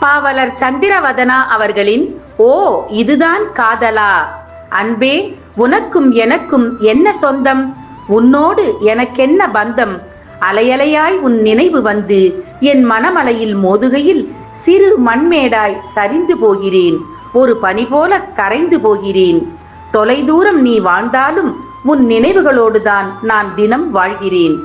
பாவலர் சந்திரவதனா அவர்களின் ஓ இதுதான் காதலா? அன்பே உனக்கும் எனக்கும் என்ன சொந்தம்? உன்னோடு எனக்கென்ன பந்தம்? அலையலையாய் உன் நினைவு வந்து என் மனமலையில் மோதுகையில் சிறு மண்மேடாய் சரிந்து போகிறேன். ஒரு பனி போல கரைந்து போகிறேன். தொலைதூரம் நீ வாழ்ந்தாலும் உன் நினைவுகளோடுதான் நான் தினம் வாழ்கிறேன்.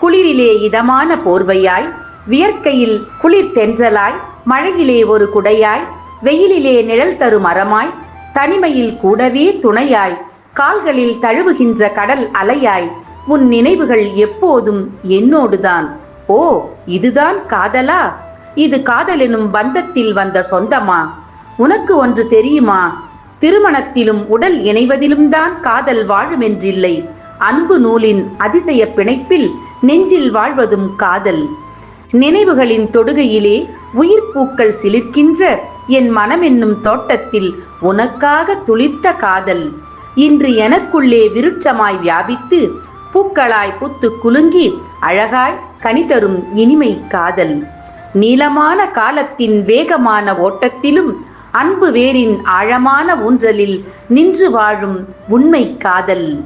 குளிரிலே இதமான போர்வையாய் வியர்க்கையில் குளிர் தென்றலாய் மழையிலே ஒரு குடையாய் வெயிலிலே நிழல் தரும் மரமாய் தனிமையில் கூடவே துணையாய் கால்களில் தழுவுகின்ற கடல் அலையாய் உன் நினைவுகள் எப்போதும் என்னோடுதான். ஓ இதுதான் காதலா? இது காதலெனும் பந்தத்தில் வந்த சொந்தமா? உனக்கு ஒன்று தெரியுமா? திருமணத்திலும் உடல் இணைவதிலும் தான் காதல் வாழுமென்றில்லை. அன்பு நூலின் அதிசய பிணைப்பில் நெஞ்சில் வாழ்வதும் காதல். நினைவுகளின் தொடுகையிலே உயிர் பூக்கள் சிலிர்க்கின்ற என் மனம் என்னும் தோட்டத்தில் உனக்காக துளித்த காதல். இன்று எனக்குள்ளே விருட்சமாய் வியாபித்து பூக்களாய் புத்து குலுங்கி அழகாய் கனிதரும் இனிமை காதல். நீளமான காலத்தின் வேகமான ஓட்டத்திலும் அன்பு வேரின் ஆழமான ஊன்றலில் நின்று வாழும் உண்மை காதல்.